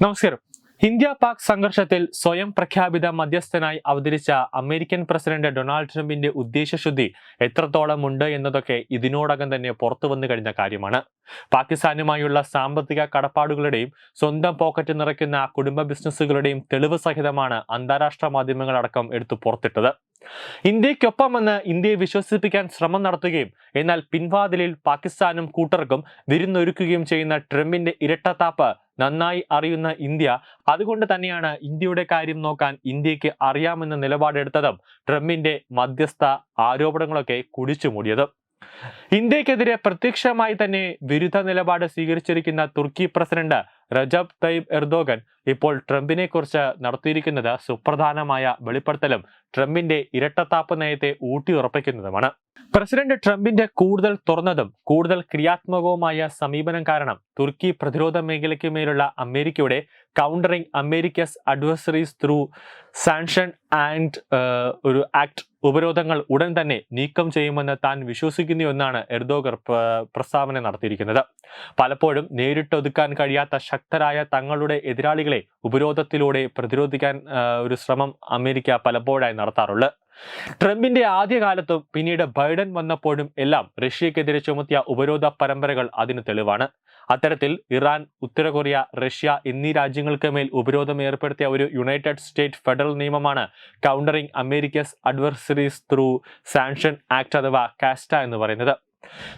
നമസ്കാരം. ഇന്ത്യ പാക് സംഘർഷത്തിൽ സ്വയം പ്രഖ്യാപിത മധ്യസ്ഥനായി അവതരിച്ച അമേരിക്കൻ പ്രസിഡന്റ് ഡൊണാൾഡ് ട്രംപിന്റെ ഉദ്ദേശശുദ്ധി എത്രത്തോളം ഉണ്ട് എന്നതൊക്കെ ഇതിനോടകം തന്നെ പുറത്തു വന്നു കഴിഞ്ഞ കാര്യമാണ്. പാകിസ്ഥാനുമായുള്ള സാമ്പത്തിക കടപ്പാടുകളുടെയും സ്വന്തം പോക്കറ്റ് നിറയ്ക്കുന്ന കുടുംബ ബിസിനസ്സുകളുടെയും തെളിവ് സഹിതമാണ് അന്താരാഷ്ട്ര മാധ്യമങ്ങളടക്കം എടുത്തു പുറത്തിട്ടത്. ഇന്ത്യക്കൊപ്പമെന്ന് ഇന്ത്യയെ വിശ്വസിപ്പിക്കാൻ ശ്രമം നടത്തുകയും എന്നാൽ പിൻവാതിലിൽ പാകിസ്ഥാനും കൂട്ടർക്കും വിരുന്നൊരുക്കുകയും ചെയ്യുന്ന ട്രംപിന്റെ ഇരട്ടത്താപ്പ് നന്നായി അറിയുന്ന ഇന്ത്യ. അതുകൊണ്ട് തന്നെയാണ് ഇന്ത്യയുടെ കാര്യം നോക്കാൻ ഇന്ത്യയ്ക്ക് അറിയാമെന്ന നിലപാടെടുത്തതും ട്രംപിന്റെ മധ്യസ്ഥ ആരോപണങ്ങളൊക്കെ കുടിച്ചു മൂടിയത്. ഇന്ത്യക്കെതിരെ പ്രത്യക്ഷമായി തന്നെ വിരുദ്ധ നിലപാട് സ്വീകരിച്ചിരിക്കുന്ന തുർക്കി പ്രസിഡന്റ് റജബ് തയ്യബ് എർദോഗൻ ഇപ്പോൾ ട്രംപിനെ കുറിച്ച് നടത്തിയിരിക്കുന്നത് സുപ്രധാനമായ വെളിപ്പെടുത്തലും ട്രംപിന്റെ ഇരട്ടത്താപ്പ് നയത്തെ ഊട്ടിയുറപ്പിക്കുന്നതുമാണ്. പ്രസിഡന്റ് ട്രംപിന്റെ കൂടുതൽ തുറന്നതും കൂടുതൽ ക്രിയാത്മകവുമായ സമീപനം കാരണം തുർക്കി പ്രതിരോധ മേഖലയ്ക്ക് മേലുള്ള അമേരിക്കയുടെ countering America's adversaries through sanction and ഒരു ആക്ട് ഉപരോധങ്ങൾ ഉടൻ തന്നെ നീക്കം ചെയ്യുമെന്ന് താൻ വിശ്വസിക്കുന്നു എന്നാണ് എർദോഗർ പ്രസ്താവന നടത്തിയിരിക്കുന്നത്. പലപ്പോഴും നേരിട്ടൊതുക്കാൻ കഴിയാത്ത ശക്തരായ തങ്ങളുടെ എതിരാളികളെ ഉപരോധത്തിലൂടെ പ്രതിരോധിക്കാൻ ഒരു ശ്രമം അമേരിക്ക പലപ്പോഴായി നടത്താറുള്ളത് ട്രംപിന്റെ ആദ്യകാലത്തും പിന്നീട് ബൈഡൻ വന്നപ്പോഴും എല്ലാം റഷ്യക്കെതിരെ ചുമത്തിയ ഉപരോധ പരമ്പരകൾ അതിന് തെളിവാണ്. അത്തരത്തിൽ ഇറാൻ ഉത്തര കൊറിയ റഷ്യ എന്നീ രാജ്യങ്ങൾക്ക് മേൽ ഉപരോധം ഏർപ്പെടുത്തിയ ഒരു യുണൈറ്റഡ് സ്റ്റേറ്റ് ഫെഡറൽ നിയമമാണ് countering America's adversaries through sanction act അഥവാ കാസ്റ്റ എന്ന് പറയുന്നത്.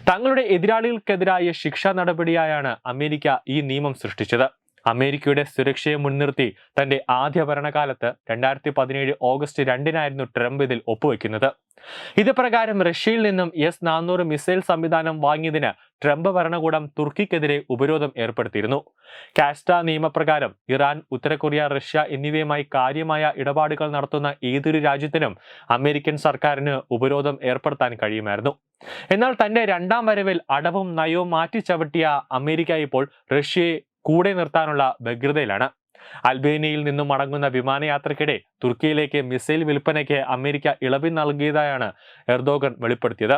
തങ്ങളുടെ എതിരാളികൾക്കെതിരായ ശിക്ഷാ നടപടിയായാണ് അമേരിക്ക ഈ നിയമം സൃഷ്ടിച്ചത്. അമേരിക്കയുടെ സുരക്ഷയെ മുൻനിർത്തി തന്റെ ആദ്യ ഭരണകാലത്ത് രണ്ടായിരത്തി പതിനേഴ് ഓഗസ്റ്റ് രണ്ടിനായിരുന്നു ട്രംപ് ഇതിൽ ഒപ്പുവെക്കുന്നത്. ഇത് പ്രകാരം റഷ്യയിൽ നിന്നും എസ് നാനൂറ് മിസൈൽ സംവിധാനം വാങ്ങിയതിന് ട്രംപ് ഭരണകൂടം തുർക്കിക്കെതിരെ ഉപരോധം ഏർപ്പെടുത്തിയിരുന്നു. കാസ്റ്റ നിയമപ്രകാരം ഇറാൻ ഉത്തര കൊറിയ റഷ്യ എന്നിവയുമായി കാര്യമായ ഇടപാടുകൾ നടത്തുന്ന ഏതൊരു രാജ്യത്തിനും അമേരിക്കൻ സർക്കാരിന് ഉപരോധം ഏർപ്പെടുത്താൻ കഴിയുമായിരുന്നു. എന്നാൽ തന്റെ രണ്ടാം വരവിൽ അടവും നയവും മാറ്റിച്ചവിട്ടിയ അമേരിക്ക ഇപ്പോൾ റഷ്യയെ കൂടെ നിർത്താനുള്ള വ്യഗ്രതയിലാണ്. അൽബേനിയയിൽ നിന്നും മടങ്ങുന്ന വിമാനയാത്രയ്ക്കിടെ തുർക്കിയിലേക്ക് മിസൈൽ വിൽപ്പനയ്ക്ക് അമേരിക്ക ഇളവ് നൽകിയതായാണ് എർദോഗൻ വെളിപ്പെടുത്തിയത്.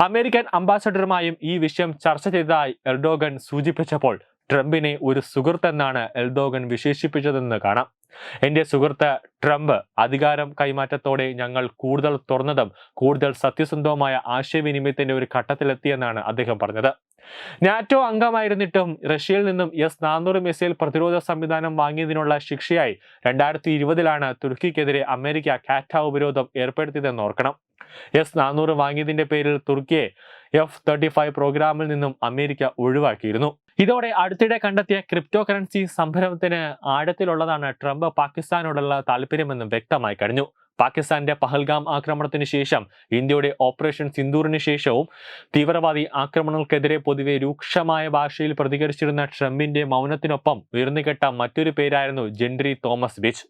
അമേരിക്കൻ അംബാസഡറുമായും ഈ വിഷയം ചർച്ച ചെയ്തതായി എർഡോഗൻ സൂചിപ്പിച്ചപ്പോൾ ട്രംപിനെ ഒരു സുഹൃത്തെന്നാണ് എൽദോഗൻ വിശേഷിപ്പിച്ചതെന്ന് കാണാം. എന്റെ സുഹൃത്ത് ട്രംപ് അധികാരം കൈമാറ്റത്തോടെ ഞങ്ങൾ കൂടുതൽ തുറന്നതും കൂടുതൽ സത്യസന്ധവുമായ ആശയവിനിമയത്തിന്റെ ഒരു ഘട്ടത്തിലെത്തിയെന്നാണ് അദ്ദേഹം പറഞ്ഞത്. നാറ്റോ അംഗമായിരുന്നിട്ടും റഷ്യയിൽ നിന്നും എസ് നാനൂറ് മിസൈൽ പ്രതിരോധ സംവിധാനം വാങ്ങിയതിനുള്ള ശിക്ഷയായി രണ്ടായിരത്തി ഇരുപതിലാണ് തുർക്കിക്കെതിരെ അമേരിക്ക കാറ്റ ഉപരോധം ഏർപ്പെടുത്തിയതെന്ന് ഓർക്കണം. എസ് നാനൂറ് വാങ്ങിയതിന്റെ പേരിൽ തുർക്കിയെ എഫ് തേർട്ടി ഫൈവ് പ്രോഗ്രാമിൽ നിന്നും അമേരിക്ക ഒഴിവാക്കിയിരുന്നു. ഇതോടെ അടുത്തിടെ കണ്ടെത്തിയ ക്രിപ്റ്റോ കറൻസി സംഭരണത്തിന് ആഴത്തിലുള്ളതാണ് ട്രംപ് പാകിസ്ഥാനോടുള്ള താല്പര്യമെന്നും വ്യക്തമായി കഴിഞ്ഞു. പാകിസ്ഥാന്റെ പഹൽഗാം ആക്രമണത്തിന് ശേഷം ഇന്ത്യയുടെ ഓപ്പറേഷൻ സിന്ദൂറിന് ശേഷവും തീവ്രവാദി ആക്രമണങ്ങൾക്കെതിരെ പൊതുവെ രൂക്ഷമായ ഭാഷയിൽ പ്രതികരിച്ചിരുന്ന ട്രംപിന്റെ മൗനത്തിനൊപ്പം ഉയർന്നുകെട്ട മറ്റൊരു പേരായിരുന്നു Gentry Thomas Beach.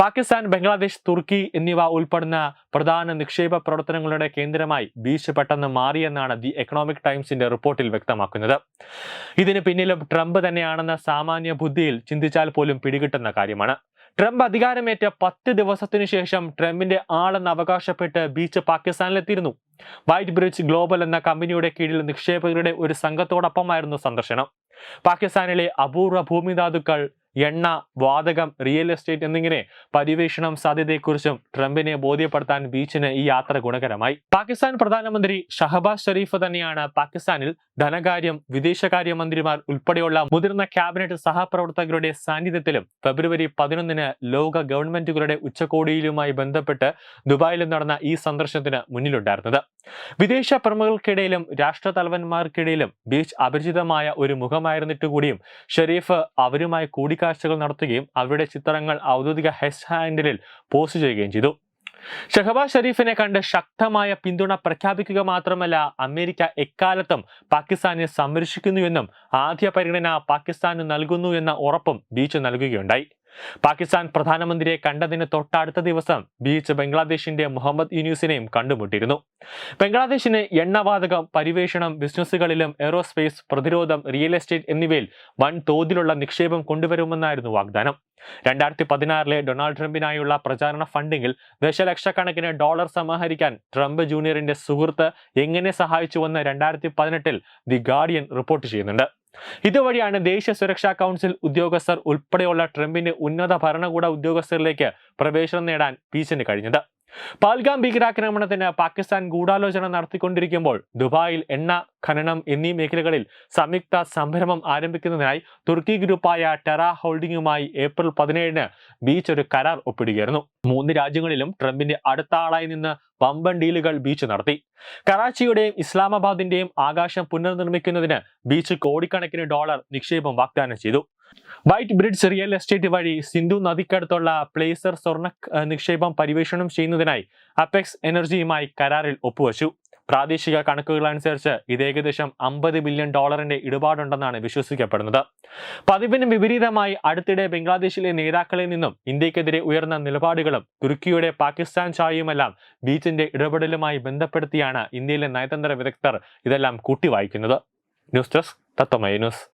Pakistan Bangladesh തുർക്കി എന്നിവ ഉൾപ്പെടുന്ന പ്രധാന നിക്ഷേപ പ്രവർത്തനങ്ങളുടെ കേന്ദ്രമായി ബീച്ച് പെട്ടെന്ന് മാറിയെന്നാണ് ദി എക്കണോമിക് ടൈംസിന്റെ റിപ്പോർട്ടിൽ വ്യക്തമാക്കുന്നത്. ഇതിന് പിന്നിലും ട്രംപ് തന്നെയാണെന്ന സാമാന്യ ബുദ്ധിയിൽ ചിന്തിച്ചാൽ പോലും പിടികിട്ടുന്ന കാര്യമാണ്. ട്രംപ് അധികാരമേറ്റ പത്ത് ദിവസത്തിനു ശേഷം ട്രംപിന്റെ ആളെന്ന് അവകാശപ്പെട്ട് ബീച്ച് പാകിസ്ഥാനിലെത്തിയിരുന്നു. വൈറ്റ് ബ്രിഡ്ജ് ഗ്ലോബൽ എന്ന കമ്പനിയുടെ കീഴിൽ നിക്ഷേപകരുടെ ഒരു സംഘത്തോടൊപ്പമായിരുന്നു സന്ദർശനം. പാകിസ്ഥാനിലെ അപൂർവ ഭൂമിധാതുക്കൾ എണ്ണ വാതകം റിയൽ എസ്റ്റേറ്റ് എന്നിങ്ങനെ പര്യവേഷണം സാധ്യതയെക്കുറിച്ചും ട്രംപിനെ ബോധ്യപ്പെടുത്താൻ ബീച്ചിന് ഈ യാത്ര ഗുണകരമായി. പാകിസ്ഥാൻ പ്രധാനമന്ത്രി ഷഹബാസ് ഷെരീഫ് തന്നെയാണ് പാകിസ്ഥാനിൽ ധനകാര്യം വിദേശകാര്യ മന്ത്രിമാർ ഉൾപ്പെടെയുള്ള മുതിർന്ന ക്യാബിനറ്റ് സഹപ്രവർത്തകരുടെ സാന്നിധ്യത്തിലും ഫെബ്രുവരി പതിനൊന്നിന് ലോക ഗവൺമെന്റുകളുടെ ഉച്ചകോടിയിലുമായി ബന്ധപ്പെട്ട് ദുബായിലും നടന്ന ഈ സന്ദർശനത്തിന് മുന്നിലുണ്ടായിരുന്നത്. വിദേശ പ്രമുഖർക്കിടയിലും രാഷ്ട്രതലവന്മാർക്കിടയിലും ബീച്ച് അപരിചിതമായ ഒരു മുഖമായിരുന്നിട്ട് കൂടിയും ഷെരീഫ് അവരുമായി കൂടിക്കാഴ്ചകൾ നടത്തുകയും അവരുടെ ചിത്രങ്ങൾ ഔദ്യോഗിക ഹെസ് ഹാൻഡിലിൽ പോസ്റ്റ് ചെയ്യുകയും ചെയ്തു. ഷഹബാസ് ഷെരീഫിനെ കണ്ട് ശക്തമായ പിന്തുണ പ്രഖ്യാപിക്കുക മാത്രമല്ല അമേരിക്ക എക്കാലത്തും പാകിസ്ഥാനെ സംരക്ഷിക്കുന്നുവെന്നും ആദ്യ പരിഗണന പാകിസ്ഥാന് നൽകുന്നു എന്ന ഉറപ്പും ബീച്ച് നൽകുകയുണ്ടായി. പാകിസ്ഥാൻ പ്രധാനമന്ത്രിയെ കണ്ടതിന് തൊട്ടടുത്ത ദിവസം ബീച്ച് ബംഗ്ലാദേശിന്റെ മുഹമ്മദ് യുനൂസിനെയും കണ്ടുമുട്ടിയിരുന്നു. ബംഗ്ലാദേശിന് എണ്ണവാതകം പരിവേഷണം ബിസിനസ്സുകളിലും എയറോസ്പേസ് പ്രതിരോധം റിയൽ എസ്റ്റേറ്റ് എന്നിവയിൽ വൻ തോതിലുള്ള നിക്ഷേപം കൊണ്ടുവരുമെന്നായിരുന്നു വാഗ്ദാനം. രണ്ടായിരത്തി പതിനാറിലെ ഡൊണാൾഡ് ട്രംപിനായുള്ള പ്രചാരണ ഫണ്ടിങ്ങിൽ ദശലക്ഷക്കണക്കിന് ഡോളർ സമാഹരിക്കാൻ ട്രംപ് ജൂനിയറിന്റെ സുഹൃത്ത് എങ്ങനെ സഹായിച്ചുവെന്ന് രണ്ടായിരത്തി പതിനെട്ടിൽ ദി ഗാർഡിയൻ റിപ്പോർട്ട് ചെയ്യുന്നുണ്ട്. ഇതുവഴിയാണ് ദേശീയ സുരക്ഷാ കൗൺസിൽ ഉദ്യോഗസ്ഥർ ഉൾപ്പെടെയുള്ള ട്രംപിന്റെ ഉന്നത ഭരണകൂട ഉദ്യോഗസ്ഥരിലേക്ക് പ്രവേശനം നേടാൻ പീസിന് കഴിഞ്ഞത്. പാൽഗാം ഭീകരാക്രമണത്തിന് പാകിസ്ഥാൻ ഗൂഢാലോചന നടത്തിക്കൊണ്ടിരിക്കുമ്പോൾ ദുബായിൽ എണ്ണ ഖനനം എന്നീ മേഖലകളിൽ സംയുക്ത സംരംഭം ആരംഭിക്കുന്നതിനായി തുർക്കി ഗ്രൂപ്പായ ടെറ ഹോൾഡിംഗുമായി ഏപ്രിൽ പതിനേഴിന് ബീച്ച് ഒരു കരാർ ഒപ്പിടുകയായിരുന്നു. മൂന്ന് രാജ്യങ്ങളിലും ട്രംപിന്റെ അടുത്ത ആളായി നിന്ന് വമ്പൻ ഡീലുകൾ ബീച്ച് നടത്തി. കറാച്ചിയുടെയും ഇസ്ലാമാബാദിന്റെയും ആകാശം പുനർനിർമ്മിക്കുന്നതിന് ബീച്ച് കോടിക്കണക്കിന് ഡോളർ നിക്ഷേപം വാഗ്ദാനം ചെയ്തു. വൈറ്റ് ബ്രിഡ്ജ് റിയൽ എസ്റ്റേറ്റ് വഴി സിന്ധു നദിക്കടുത്തുള്ള പ്ലേസർ സ്വർണ നിക്ഷേപം പരിവേഷണം ചെയ്യുന്നതിനായി അപെക്സ് എനർജിയുമായി കരാറിൽ ഒപ്പുവച്ചു. പ്രാദേശിക കണക്കുകൾ അനുസരിച്ച് ഇത് ഏകദേശം അമ്പത് ബില്യൺ ഡോളറിന്റെ ഇടപാടുണ്ടെന്നാണ് വിശ്വസിക്കപ്പെടുന്നത്. പതിവിന് വിപരീതമായി അടുത്തിടെ ബംഗ്ലാദേശിലെ നേതാക്കളിൽ നിന്നും ഇന്ത്യക്കെതിരെ ഉയർന്ന നിലപാടുകളും തുർക്കിയുടെ പാകിസ്ഥാൻ ചായയുമെല്ലാം ബീച്ചിന്റെ ഇടപെടലുമായി ബന്ധപ്പെടുത്തിയാണ് ഇന്ത്യയിലെ നയതന്ത്ര വിദഗ്ധർ ഇതെല്ലാം കൂട്ടിവായിക്കുന്നത്. ന്യൂസ് ഡെസ്ക് തത്വമായി ന്യൂസ്.